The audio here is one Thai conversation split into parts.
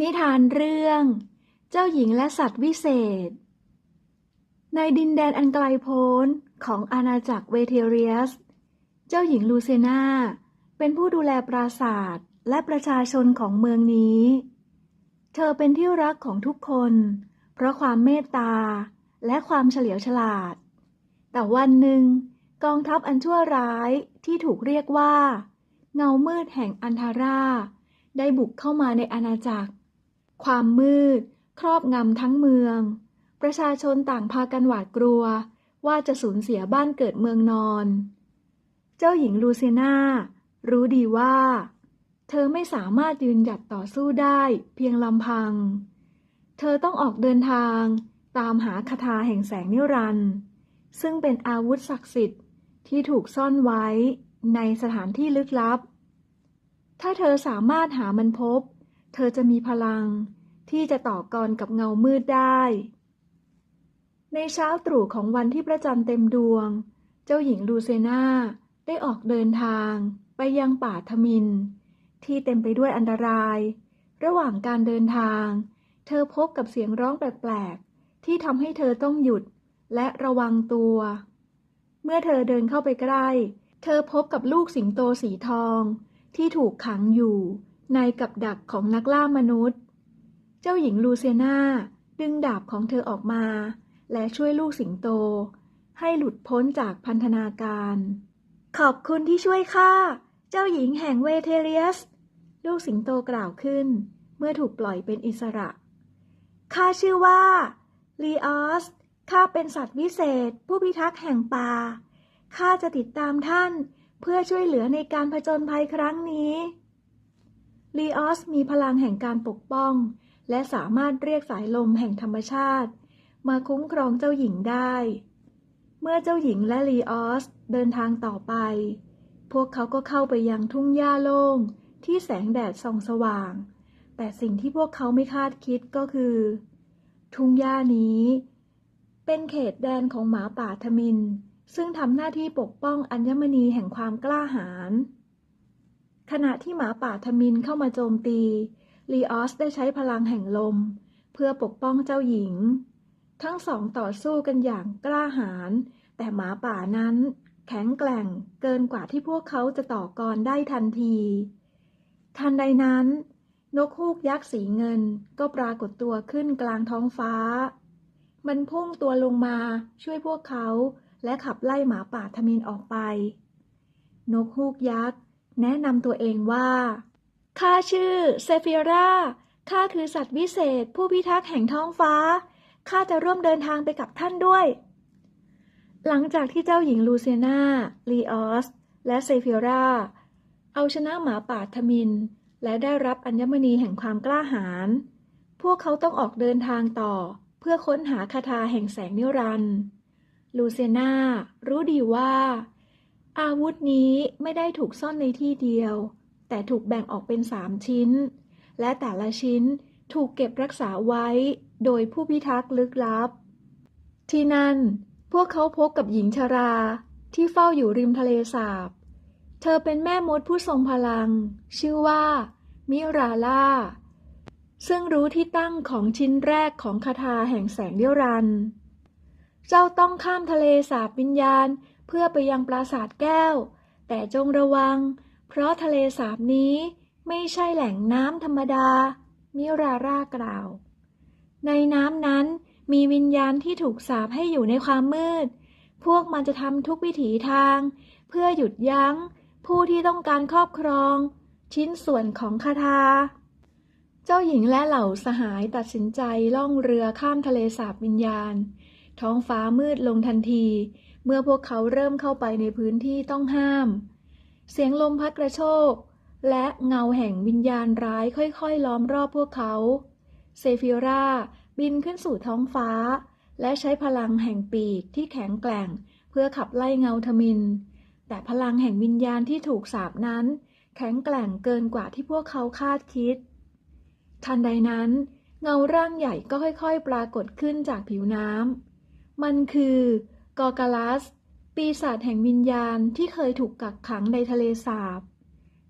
นิทานเรื่อง เจ้าหญิงและสัตว์วิเศษ ในดินแดนอันไกลโพ้นของอาณาจักรเวเทเรียส เจ้าหญิงลูเซนาเป็นผู้ดูแลปราสาทและประชาชนของเมืองนี้ เธอเป็นที่รักของทุกคน เพราะความเมตตาและความเฉลียวฉลาด แต่วันหนึ่ง กองทัพอันชั่วร้ายที่ถูกเรียกว่า เงามืดแห่งอันทาราได้บุกเข้ามาในอาณาจักร ความมืด ครอบงำทั้งเมือง ประชาชนต่างพากันหวาดกลัว ว่าจะสูญเสียบ้านเกิดเมืองนอน เจ้าหญิงลูเซนารู้ดีว่า เธอไม่สามารถยืนหยัดต่อสู้ได้เพียงลำพัง เธอต้องออกเดินทางตามหาคาถาแห่งแสงนิรันดร์ซึ่งเป็นอาวุธศักดิ์สิทธิ์ที่ถูกซ่อนไว้ในสถานที่ลึกลับ ถ้าเธอสามารถหามันพบ เธอจะมีพลังที่จะต่อกรกับเงามืดได้ ในเช้าตรู่ของวันที่พระจันทร์เต็มดวง เจ้าหญิงลูเซนาได้ออกเดินทางไปยังป่าทมิน ที่เต็มไปด้วยอันตราย ระหว่างการเดินทาง เธอพบกับเสียงร้องแปลกๆ ที่ทำให้เธอต้องหยุดและระวังตัว เมื่อเธอเดินเข้าไปใกล้ เธอพบกับลูกสิงโตสีทองที่ถูกขังอยู่ ในกับดักของนักล่ามนุษย์ เจ้าหญิงลูเซนาดึงดาบของเธอออกมา และช่วยลูกสิงโต ให้หลุดพ้นจากพันธนาการ ขอบคุณที่ช่วยข้า เจ้าหญิงแห่งเวเทเรียส ลูกสิงโตกล่าวขึ้น เมื่อถูกปล่อยเป็นอิสระ ข้าชื่อว่าลีออส ข้าเป็นสัตว์วิเศษ ผู้พิทักษ์แห่งป่า ข้าจะติดตามท่าน เพื่อช่วยเหลือในการผจญภัยครั้งนี้ ลีออสมีพลังแห่งการปกป้อง และสามารถเรียกสายลมแห่งธรรมชาติ มาคุ้มครองเจ้าหญิงได้ เมื่อเจ้าหญิงและลีออสเดินทางต่อไป พวกเขาก็เข้าไปยังทุ่งหญ้าโล่งที่แสงแดดส่องสว่าง แต่สิ่งที่พวกเขาไม่คาดคิดก็คือ ทุ่งหญ้านี้ เป็นเขตแดนของหมาป่าทมิน ซึ่งทำหน้าที่ปกป้องอัญมณีแห่งความกล้าหาญ ขณะที่หมาป่าทมินเข้ามาโจมตีลีออสได้ใช้พลังแห่งลม เพื่อปกป้องเจ้าหญิง ทั้งสองต่อสู้กันอย่างกล้าหาญแต่หมาป่านั้น แข็งแกร่งเกินกว่าที่พวกเขาจะต่อกรได้ทันที ทันใดนั้น นกฮูกยักษ์สีเงินก็ปรากฏตัวขึ้นกลางท้องฟ้า มันพุ่งตัวลงมาช่วยพวกเขาและขับไล่หมาป่าทมินออกไป นกฮูกยักษ์ แนะนำตัวเองว่าข้าชื่อเซฟิราข้าคือสัตว์วิเศษ ผู้พิทักษ์แห่งท้องฟ้าข้าจะร่วมเดินทางไปกับท่านด้วย หลังจากที่เจ้าหญิงลูเซียนาลีออส และเซฟิราเอาชนะหมาป่าทมิน และได้รับอัญมณีแห่งความกล้าหาญ พวกเขาต้องออกเดินทางต่อ เพื่อค้นหาคาถาแห่งแสงนิรันดร์ลูเซียนารู้ดีว่า อาวุธนี้ไม่ได้ถูกซ่อนในที่เดียว แต่ถูกแบ่งออกเป็นสามชิ้น และแต่ละชิ้นถูกเก็บรักษาไว้โดยผู้พิทักษ์ลึกลับ ที่นั่น พวกเขาพบกับหญิงชราที่เฝ้าอยู่ริมทะเลสาบ เธอเป็นแม่มดผู้ทรงพลัง ชื่อว่า มิราล่า ซึ่งรู้ที่ตั้งของชิ้นแรกของคาถาแห่งแสงเดียวรันดร์เจ้าต้องข้ามทะเลสาบวิญญาณ เพื่อไปยังปราสาทแก้ว แต่จงระวัง เพราะทะเลสาบนี้ไม่ใช่แหล่งน้ำธรรมดา มิราร่ากล่าว ในน้ำนั้นมีวิญญาณที่ถูกสาปให้อยู่ในความมืด พวกมันจะทำทุกวิถีทาง เพื่อหยุดยั้ง ผู้ที่ต้องการครอบครอง ชิ้นส่วนของคาถาเจ้าหญิงและเหล่าสหายตัดสินใจล่องเรือข้ามทะเลสาบวิญญาณ ท้องฟ้ามืดลงทันที เมื่อพวกเขาเริ่มเข้าไปในพื้นที่ต้องห้าม เสียงลมพัดกระโชก และเงาแห่งวิญญาณร้ายค่อยๆ ล้อมรอบพวกเขา เซฟิราบินขึ้นสู่ท้องฟ้า และใช้พลังแห่งปีกที่แข็งแกร่ง เพื่อขับไล่เงาทมิน แต่พลังแห่งวิญญาณที่ถูกสาปนั้น แข็งแกร่งเกินกว่าที่พวกเขาคาดคิด ทันใดนั้น เงาร่างใหญ่ก็ค่อยๆ ปรากฏขึ้นจากผิวน้ำมันคือ กอร์กาลัส ปีศาจแห่งวิญญาณที่เคยถูกกักขังในทะเลสาบ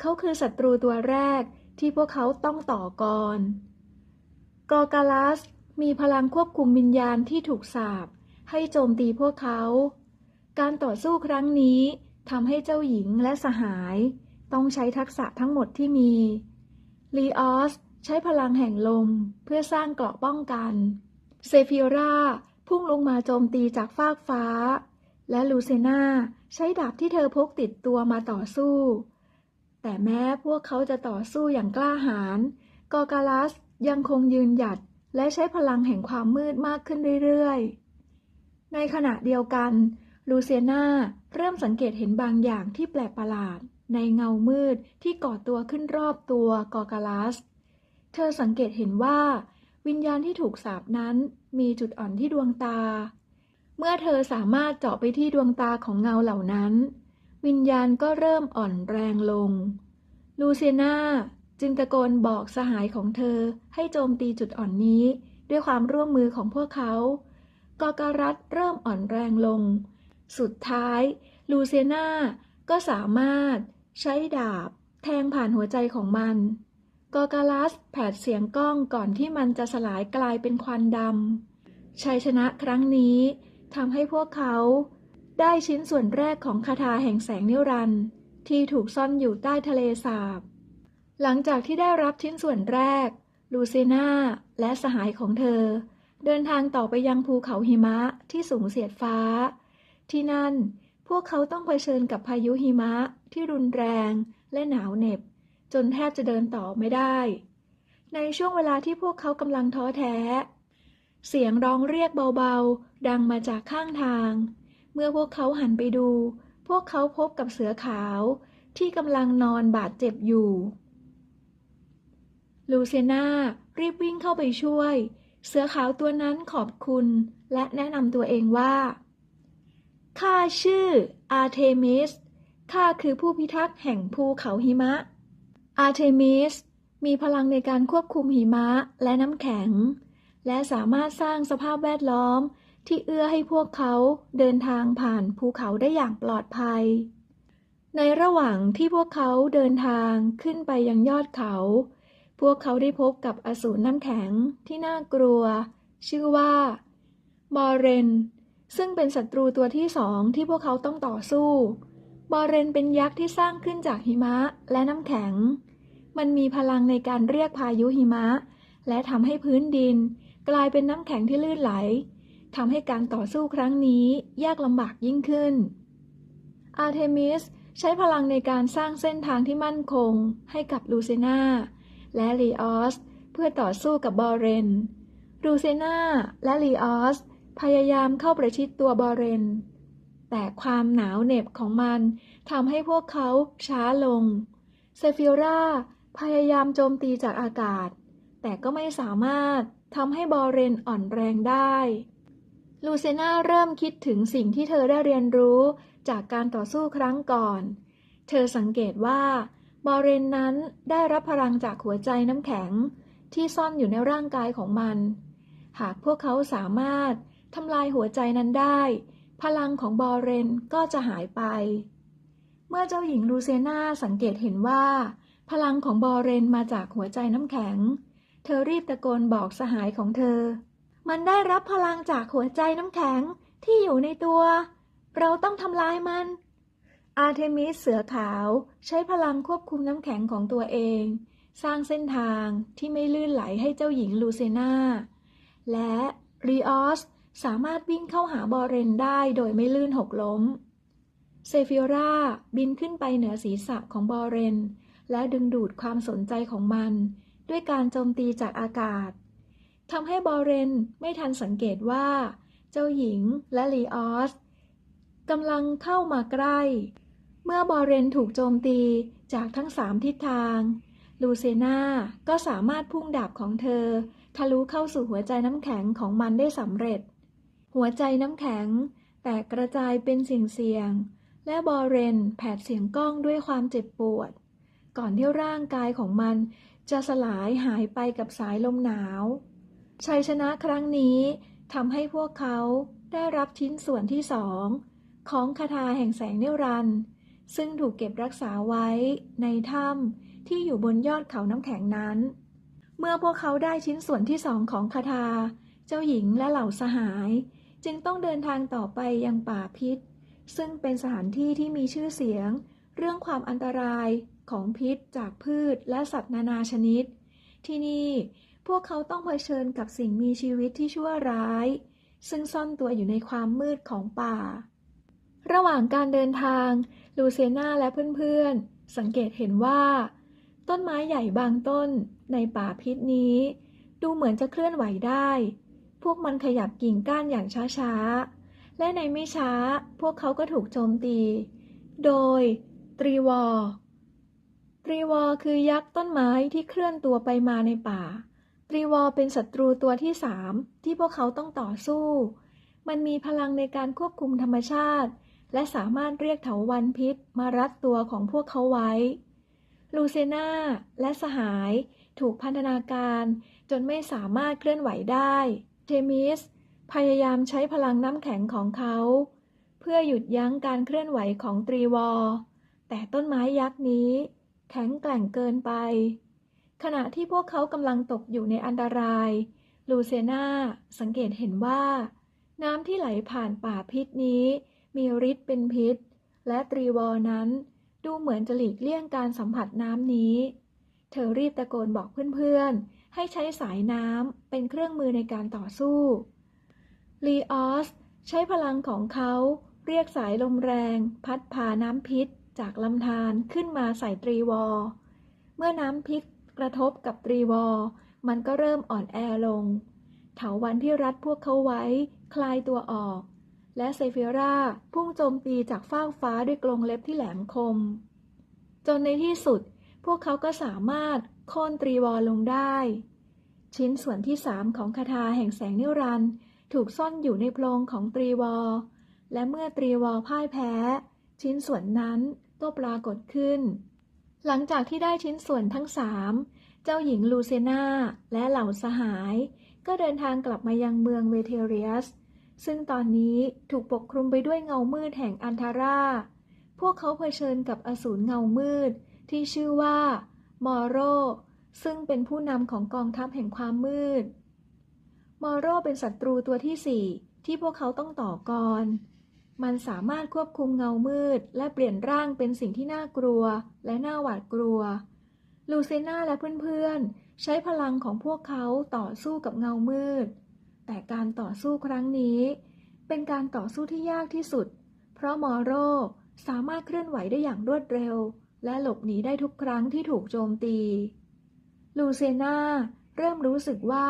เขาคือศัตรูตัวแรกที่พวกเขาต้องต่อกรกอร์กาลัสมีพลังควบคุมวิญญาณที่ถูกสาปให้โจมตีพวกเขา การต่อสู้ครั้งนี้ทำให้เจ้าหญิงและสหาย ต้องใช้ทักษะทั้งหมดที่มี ลีออสใช้พลังแห่งลมเพื่อสร้างเกราะป้องกัน เซฟิรา พุ่งลงมาโจมตีจากฟากฟ้า และลูเซนาใช้ดาบที่เธอพกติดตัวมาต่อสู้ แต่แม้พวกเขาจะต่อสู้อย่างกล้าหาญกอร์กาลัสยังคงยืนหยัดและใช้พลังแห่งความมืดมากขึ้นเรื่อยๆ ในขณะเดียวกัน ลูเซียนาเริ่มสังเกตเห็นบางอย่างที่แปลกประหลาด ในเงามืดที่ก่อตัวขึ้นรอบตัวกอร์กาลัส เธอสังเกตเห็นว่า วิญญาณที่ถูกสาปนั้น มีจุดอ่อนที่ดวงตา เมื่อเธอสามารถเจาะไปที่ดวงตาของเงาเหล่านั้น วิญญาณก็เริ่มอ่อนแรงลง ลูเซียนาจึงตะโกนบอกสหายของเธอให้โจมตีจุดอ่อนนี้ ด้วยความร่วมมือของพวกเขากอการัสเริ่มอ่อนแรงลง สุดท้าย ลูเซียนาก็สามารถใช้ดาบแทงผ่านหัวใจของมัน กอการัสแผดเสียงก้องก่อนที่มันจะสลายกลายเป็นควันดำ ชัยชนะครั้งนี้ทำให้พวกเขา ได้ชิ้นส่วนแรกของคาถาแห่งแสงนิรันดร์ที่ถูกซ่อนอยู่ใต้ทะเลสาบ หลังจากที่ได้รับชิ้นส่วนแรก ลูเซนาและสหายของเธอ เดินทางต่อไปยังภูเขาหิมะที่สูงเสียดฟ้า ที่นั่นพวกเขาต้องเผชิญกับพายุหิมะที่รุนแรงและหนาวเหน็บ จนแทบจะเดินต่อไม่ได้ ในช่วงเวลาที่พวกเขากำลังท้อแท้ เสียงร้องเรียกเบาๆ ดังมาจากข้างทาง เมื่อพวกเขาหันไปดู พวกเขาพบกับเสือขาวที่กำลังนอนบาดเจ็บอยู่ ลูเซียนารีบวิ่งเข้าไปช่วย เสือขาวตัวนั้นขอบคุณและแนะนำตัวเองว่า ข้าชื่ออาร์เทมิส ข้าคือผู้พิทักษ์แห่งภูเขาหิมะ อาร์เทมิสมีพลังในการควบคุมหิมะและน้ำแข็ง และสามารถสร้างสภาพแวดล้อมที่เอื้อให้พวกเขาเดินทางผ่านภูเขาได้อย่างปลอดภัย ในระหว่างที่พวกเขาเดินทางขึ้นไปยังยอดเขา พวกเขาได้พบกับอสูรน้ำแข็งที่น่ากลัว ชื่อว่าบอเรน ซึ่งเป็นศัตรูตัวที่สองที่พวกเขาต้องต่อสู้ บอเรนเป็นยักษ์ที่สร้างขึ้นจากหิมะและน้ำแข็ง มันมีพลังในการเรียกพายุหิมะ และทำให้พื้นดิน กลายเป็นน้ำแข็งที่ลื่นไหลทำให้การต่อสู้ครั้งนี้ยากลำบากยิ่งขึ้น อาร์เทมิสใช้พลังในการสร้างเส้นทางที่มั่นคงให้กับลูเซนาและลีออสเพื่อต่อสู้กับบอเรน ลูเซนาและลีออสพยายามเข้าประชิดตัวบอเรน แต่ความหนาวเหน็บของมันทำให้พวกเขาช้าลง เซฟิรา พยายามโจมตีจากอากาศ แต่ก็ไม่สามารถทำให้บอเรนอ่อนแรงได้ ลูเซนาเริ่มคิดถึงสิ่งที่เธอได้เรียนรู้จากการต่อสู้ครั้งก่อน เธอสังเกตว่าบอเรนนั้นได้รับพลังจากหัวใจน้ำแข็งที่ซ่อนอยู่ในร่างกายของมัน หากพวกเขาสามารถทำลายหัวใจนั้นได้ พลังของบอเรนก็จะหายไป เมื่อเจ้าหญิงลูเซนาสังเกตเห็นว่า พลังของบอเรนมาจากหัวใจน้ำแข็ง เธอรีบตะโกนบอกสหายของเธอ มันได้รับพลังจากหัวใจน้ำแข็งที่อยู่ในตัว เราต้องทำลายมัน อาร์เทมิสเสือขาวใช้พลังควบคุมน้ำแข็งของตัวเอง สร้างเส้นทางที่ไม่ลื่นไหลให้เจ้าหญิงลูเซนาและรีออสสามารถวิ่งเข้าหาบอเรนได้โดยไม่ลื่นหกล้ม เซฟิราบินขึ้นไปเหนือศีรษะของบอเรน และดึงดูดความสนใจของมัน ด้วยการโจมตีจากอากาศทำให้บอเรนไม่ทันสังเกตว่า เจ้าหญิงและลีออสกำลังเข้ามาใกล้ เมื่อบอเรนถูกโจมตีจากทั้งสามทิศทาง ลูเซนาก็สามารถพุ่งดาบของเธอ ทะลุเข้าสู่หัวใจน้ำแข็งของมันได้สำเร็จ หัวใจน้ำแข็ง แตกกระจายเป็นเสียงๆและบอเรนแผดเสียงก้องด้วยความเจ็บปวด ก่อนที่ร่างกายของมัน จะสลายหายไปกับสายลมหนาว ชัยชนะครั้งนี้ทำให้พวกเขาได้รับชิ้นส่วนที่สองของคาถาแห่งแสงนิรันด์ซึ่งถูกเก็บรักษาไว้ในถ้ำที่อยู่บนยอดเขาน้ำแข็งนั้น เมื่อพวกเขาได้ชิ้นส่วนที่สองของคาถาเจ้าหญิงและเหล่าสหาย จึงต้องเดินทางต่อไปยังป่าพิษ ซึ่งเป็นสถานที่ที่มีชื่อเสียง เรื่องความอันตราย ของพิษจากพืชและสัตว์นานาชนิด ที่นี่พวกเขาต้องเผชิญกับสิ่งมีชีวิตที่ชั่วร้าย ซึ่งซ่อนตัวอยู่ในความมืดของป่า ระหว่างการเดินทางลูเซียนาและเพื่อนๆ สังเกตเห็นว่า ต้นไม้ใหญ่บางต้นในป่าพิษนี้ ดูเหมือนจะเคลื่อนไหวได้ พวกมันขยับกิ่งก้านอย่างช้าๆ และในไม่ช้าพวกเขาก็ถูกโจมตี โดยตรีวอร์ ตรีวอคือยักษ์ต้นไม้ที่เคลื่อนตัวไปมาในป่า ตรีวอเป็นศัตรูตัวที่สามที่พวกเขาต้องต่อสู้ มันมีพลังในการควบคุมธรรมชาติ และสามารถเรียกเถาวันพิษมารัดตัวของพวกเขาไว้ ลูเซนาและสหายถูกพันธนาการจนไม่สามารถเคลื่อนไหวได้ เทมิสพยายามใช้พลังน้ำแข็งของเขา เพื่อหยุดยั้งการเคลื่อนไหวของตรีวอ แต่ต้นไม้ยักษ์นี้ แข็งแกร่งเกินไป ขณะที่พวกเขากำลังตกอยู่ในอันตราย ลูเซนาสังเกตเห็นว่า น้ำที่ไหลผ่านป่าพิษนี้ มีฤทธิ์เป็นพิษ และตรีวอนั้นดูเหมือนจะหลีกเลี่ยงการสัมผัสน้ำนี้ เธอรีบตะโกนบอกเพื่อนๆ ให้ใช้สายน้ำเป็นเครื่องมือในการต่อสู้ลีออสใช้พลังของเขาเรียกสายลมแรง พัดพาน้ำพิษ จากลำธารขึ้นมาใส่ตรีวอร์เมื่อน้ำพิษกระทบกับตรีวอร์มันก็เริ่มอ่อนแอลง เถาวันที่รัดพวกเขาไว้คลายตัวออก และเซฟิราพุ่งโจมตีจากฟากฟ้าด้วยกรงเล็บที่แหลมคม จนในที่สุด พวกเขาก็สามารถโค่นตรีวอลลงได้ ชิ้นส่วนที่สามของคาถาแห่งแสงนิรันดร์ถูกซ่อนอยู่ในโพรงของตรีวอลและเมื่อตรีวอลพ่ายแพ้ ชิ้นส่วนนั้น ก็ปรากฏขึ้น หลังจากที่ได้ชิ้นส่วนทั้งสามเจ้าหญิงลูเซนาและเหล่าสหาย ก็เดินทางกลับมายังเมืองเวเทเรียส ซึ่งตอนนี้ถูกปกคลุมไปด้วยเงามืดแห่งอันทาราพวกเขาเผชิญกับอสูรเงามืด ที่ชื่อว่ามอโรซึ่งเป็นผู้นำของกองทัพแห่งความมืด มอโรเป็นศัตรูตัวที่สี่ที่พวกเขาต้องต่อกร มันสามารถควบคุมเงามืด และเปลี่ยนร่างเป็นสิ่งที่น่ากลัว และน่าหวาดกลัว ลูเซนาและเพื่อนๆ ใช้พลังของพวกเขาต่อสู้กับเงามืด แต่การต่อสู้ครั้งนี้ เป็นการต่อสู้ที่ยากที่สุด เพราะมอโรสามารถเคลื่อนไหวได้อย่างรวดเร็ว และหลบหนีได้ทุกครั้งที่ถูกโจมตี ลูเซนาเริ่มรู้สึกว่า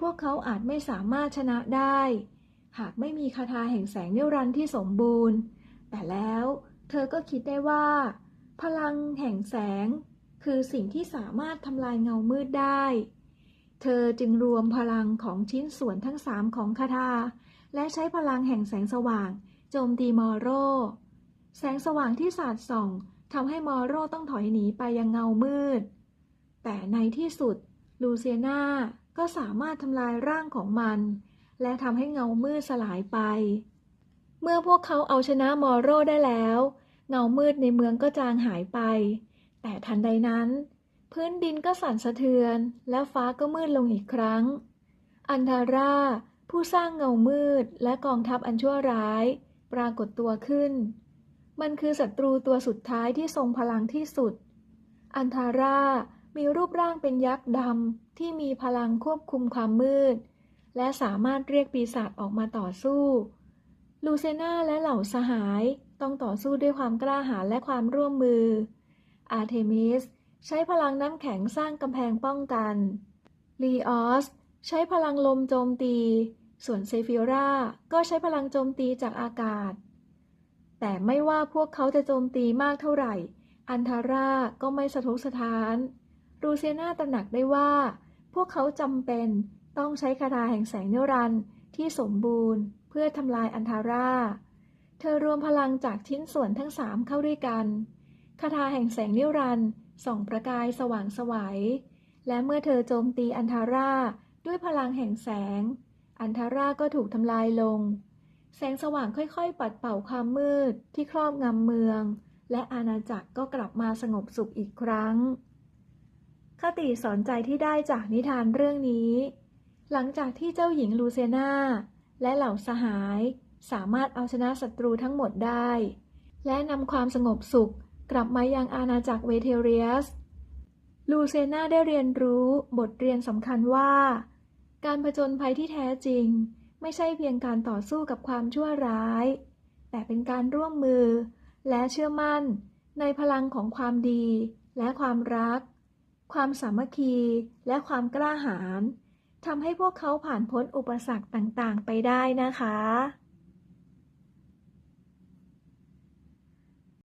พวกเขาอาจไม่สามารถชนะได้ หากไม่มีคาถาแห่งแสงนิรันดร์ที่สมบูรณ์ แต่แล้วเธอก็คิดได้ว่า พลังแห่งแสง คือสิ่งที่สามารถทำลายเงามืดได้ เธอจึงรวมพลังของชิ้นส่วนทั้งสามของคาถาและใช้พลังแห่งแสงสว่าง โจมตีมอโร แสงสว่างที่สาดส่องทำให้มอโรต้องถอยหนีไปยังเงามืด แต่ในที่สุด ลูเซียนาก็สามารถทำลายร่างของมัน และทำให้เงามืดสลายไป เมื่อพวกเขาเอาชนะมอโรได้แล้ว เงามืดในเมืองก็จางหายไป แต่ทันใดนั้น พื้นดินก็สั่นสะเทือน และฟ้าก็มืดลงอีกครั้ง อันทาราผู้สร้างเงามืดและกองทัพอันชั่วร้าย ปรากฏตัวขึ้น มันคือศัตรูตัวสุดท้ายที่ทรงพลังที่สุด อันทารามีรูปร่างเป็นยักษ์ดำที่มีพลังควบคุมความมืด และสามารถเรียกปีศาจออกมาต่อสู้ ลูเซนาและเหล่าสหายต้องต่อสู้ด้วยความกล้าหาญและความร่วมมือ อาร์เทมิสใช้พลังน้ำแข็งสร้างกำแพงป้องกัน ลีออสใช้พลังลมโจมตี ส่วนเซฟิราก็ใช้พลังโจมตีจากอากาศ แต่ไม่ว่าพวกเขาจะโจมตีมากเท่าไหร่ อันทาราก็ไม่สะทกสถาน รูเซียนาตระหนักได้ว่า พวกเขาจำเป็น ต้องใช้คาถาแห่งแสงนิรันดร์ที่สมบูรณ์ เพื่อทำลายอันทาราเธอรวมพลังจากชิ้นส่วนทั้งสามเข้าด้วยกัน คาถาแห่งแสงนิรันดร์ส่องประกายสว่างสวัย และเมื่อเธอโจมตีอันทาราด้วยพลังแห่งแสง อันทาราก็ถูกทำลายลง แสงสว่างค่อยๆ ปัดเป่าความมืดที่ครอบงำเมือง และอาณาจักรก็กลับมาสงบสุขอีกครั้ง คติสอนใจที่ได้จากนิทานเรื่องนี้ หลังจากที่เจ้าหญิงลูเซนาและเหล่าสหาย สามารถเอาชนะศัตรูทั้งหมดได้ และนำความสงบสุขกลับมายังอาณาจักรเวเทเรียส ลูเซนาได้เรียนรู้บทเรียนสำคัญว่า การผจญภัยที่แท้จริง ไม่ใช่เพียงการต่อสู้กับความชั่วร้าย แต่เป็นการร่วมมือ และเชื่อมั่น ในพลังของความดี และความรัก ความสามัคคี และความกล้าหาญ ทำให้พวกเขาผ่านพ้นอุปสรรคต่างๆ ไปได้นะคะ